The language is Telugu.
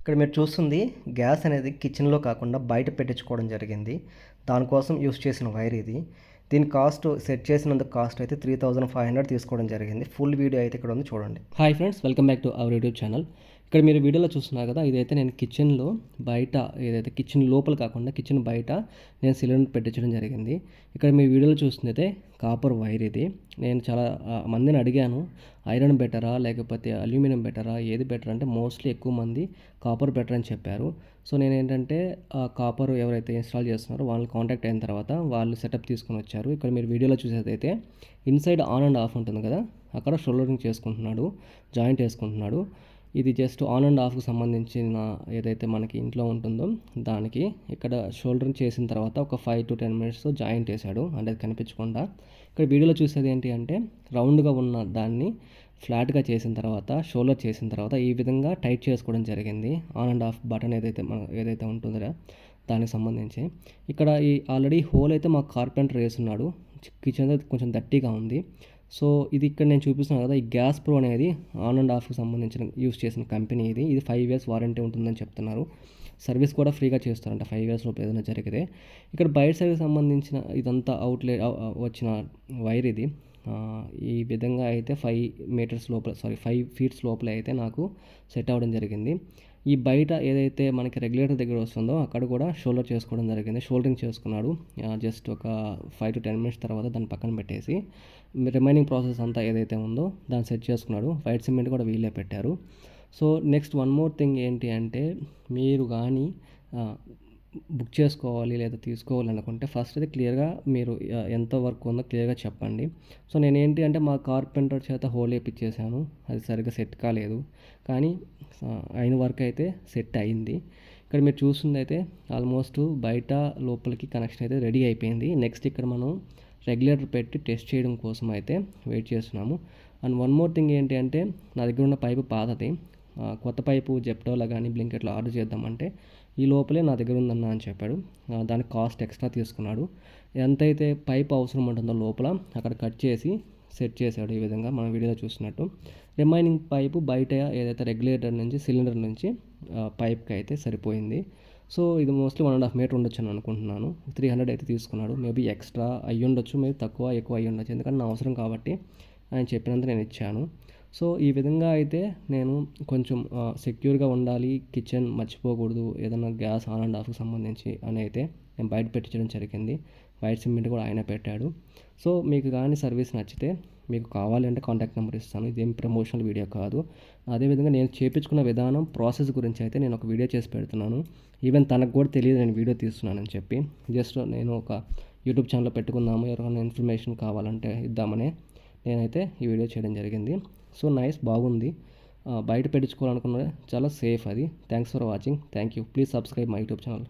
ఇక్కడ మీరు చూస్తుంది గ్యాస్ అనేది కిచెన్లో కాకుండా బయట పెట్టించుకోవడం జరిగింది. దానికోసం యూస్ చేసిన వైర్ ఇది. దీని కాస్ట్ సెట్ చేసినందుకు కాస్ట్ అయితే త్రీ థౌజండ్ ఫైవ్ హండ్రెడ్ తీసుకోవడం జరిగింది. ఫుల్ వీడియో అయితే ఇక్కడ ఉంది చూడండి. Hi friends welcome back to our YouTube channel. ఇక్కడ మీరు వీడియోలో చూస్తున్నారు కదా ఇదైతే నేను కిచెన్లో బయట ఏదైతే కిచెన్ లోపల కాకుండా కిచెన్ బయట నేను సిలిండర్ పెట్టించడం జరిగింది. ఇక్కడ మీరు వీడియోలో చూస్తుందైతే కాపర్ వైర్ ఇది. నేను చాలా మందిని అడిగాను ఐరన్ బెటరా లేకపోతే అల్యూమినియం బెటరా ఏది బెటర్ అంటే మోస్ట్లీ ఎక్కువ మంది కాపర్ బెటర్ అని చెప్పారు. సో నేను ఏంటంటే కాపర్ ఎవరైతే ఇన్స్టాల్ చేస్తున్నారో వాళ్ళని కాంటాక్ట్ అయిన తర్వాత వాళ్ళు సెటప్ తీసుకొని వచ్చారు. ఇక్కడ మీరు వీడియోలో చూసేదైతే ఇన్సైడ్ ఆన్ అండ్ ఆఫ్ ఉంటుంది కదా అక్కడ షోల్డరింగ్ చేసుకుంటున్నాడు జాయింట్ వేసుకుంటున్నాడు. ఇది జస్ట్ ఆన్ అండ్ ఆఫ్కి సంబంధించిన ఏదైతే మనకి ఇంట్లో ఉంటుందో దానికి ఇక్కడ షోల్డర్ చేసిన తర్వాత ఒక five to ten minutes joint వేసాడు అంటే అది కనిపించకుండా. ఇక్కడ వీడియోలో చూసేది ఏంటి అంటే రౌండ్గా ఉన్న దాన్ని ఫ్లాట్గా చేసిన తర్వాత షోల్డర్ చేసిన తర్వాత ఈ విధంగా టైట్ చేసుకోవడం జరిగింది. ఆన్ అండ్ ఆఫ్ బటన్ ఏదైతే మన ఏదైతే ఉంటుందో దానికి సంబంధించి. ఇక్కడ ఈ ఆల్రెడీ హోల్ అయితే మా కార్పెంటర్ వేస్తున్నాడు కిచెన్ కొంచెం దట్టిగా ఉంది. సో ఇది ఇక్కడ నేను చూపిస్తున్నాను కదా ఈ గ్యాస్ ప్రో అనేది ఆన్ అండ్ ఆఫ్కి సంబంధించిన యూస్ చేసిన కంపెనీ ఇది. ఇది ఫైవ్ ఇయర్స్ వారంటీ ఉంటుందని చెప్తున్నారు. సర్వీస్ కూడా ఫ్రీగా చేస్తారంట ఫైవ్ ఇయర్స్ లోపు ఏదైనా జరిగితే. ఇక్కడ బయట సైడ్కి సంబంధించిన ఇదంతా అవుట్లెట్ వచ్చిన వైర్ ఇది. ఈ విధంగా అయితే ఫైవ్ మీటర్స్ లోపల సారీ ఫైవ్ ఫీట్స్ లోపల అయితే నాకు సెట్ అవ్వడం జరిగింది. ఈ బయట ఏదైతే మనకి రెగ్యులేటర్ దగ్గర వస్తుందో అక్కడ కూడా షోల్డర్ చేసుకోవడం జరిగింది. షోల్డరింగ్ చేసుకున్నాడు. జస్ట్ ఒక ఫైవ్ టు టెన్ మినిట్స్ తర్వాత దాన్ని పక్కన పెట్టేసి రిమైనింగ్ ప్రాసెస్ అంతా ఏదైతే ఉందో దాన్ని సెట్ చేసుకున్నాడు. వైట్ సిమెంట్ కూడా వీళ్ళే పెట్టారు. So next one more thing ఏంటి అంటే మీరు కానీ బుక్ చేసుకోవాలి లేదా తీసుకోవాలి అనుకుంటే ఫస్ట్ అయితే క్లియర్గా మీరు ఎంత వర్క్ ఉందో క్లియర్గా చెప్పండి. సో నేను ఏంటి అంటే మా కార్పెంటర్ చేత హోల్ వేపించేసాను అది సరిగ్గా సెట్ కాలేదు. కానీ అయిన వర్క్ అయితే సెట్ అయింది. ఇక్కడ మీరు చూస్తుంది అయితే ఆల్మోస్ట్ బయట లోపలికి కనెక్షన్ అయితే రెడీ అయిపోయింది. నెక్స్ట్ ఇక్కడ మనం రెగ్యులేటర్ పెట్టి టెస్ట్ చేయడం కోసం అయితే వెయిట్ చేస్తున్నాము. అండ్ వన్ మోర్ థింగ్ ఏంటి అంటే నా దగ్గర ఉన్న పైపు పాతది. కొత్త పైపు జెప్టోలో కానీ బ్లింకెట్లో ఆర్డర్ చేద్దామంటే ఈ లోపలే నా దగ్గర ఉందన్న అని చెప్పాడు. దానికి కాస్ట్ ఎక్స్ట్రా తీసుకున్నాడు. ఎంతైతే పైప్ అవసరం ఉంటుందో లోపల అక్కడ కట్ చేసి సెట్ చేశాడు ఈ విధంగా మనం వీడియోలో చూసినట్టు రిమైనింగ్ పైపు బయట ఏదైతే రెగ్యులేటర్ నుంచి సిలిండర్ నుంచి పైప్కి అయితే సరిపోయింది. సో ఇది mostly one and half metre ఉండొచ్చు అని అనుకుంటున్నాను. త్రీ హండ్రెడ్ అయితే తీసుకున్నాడు. మేబీ ఎక్స్ట్రా అయ్యి ఉండొచ్చు మేబీ తక్కువ ఎక్కువ అయ్యి ఉండొచ్చు ఎందుకంటే నా అవసరం కాబట్టి ఆయన చెప్పినంత నేను ఇచ్చాను. సో ఈ విధంగా అయితే నేను కొంచెం సెక్యూర్గా ఉండాలి కిచెన్ మర్చిపోకూడదు ఏదైనా గ్యాస్ ఆన్ అండ్ ఆఫ్కి సంబంధించి అని అయితే నేను బయట పెట్టించడం జరిగింది. వైట్ సిమెంట్ కూడా ఆయన పెట్టాడు. సో మీకు కానీ సర్వీస్ నచ్చితే మీకు కావాలంటే కాంటాక్ట్ నెంబర్ ఇస్తాను. ఇదేం ప్రమోషనల్ వీడియో కాదు. అదేవిధంగా నేను చేపించుకున్న విధానం ప్రాసెస్ గురించి అయితే నేను ఒక వీడియో చేసి పెడుతున్నాను. ఈవెన్ తనకు కూడా తెలియదు నేను వీడియో తీస్తున్నానని చెప్పి. జస్ట్ నేను ఒక యూట్యూబ్ ఛానల్లో పెట్టుకుందాము ఎవరైనా ఇన్ఫర్మేషన్ కావాలంటే ఇద్దామనే నేనైతే ఈ వీడియో చేయడం జరిగింది. సో నైస్ బాగుంది. బయట పెట్టించుకోవాలనుకున్న చాలా సేఫ్ అది. Thanks for watching thank you please subscribe my YouTube channel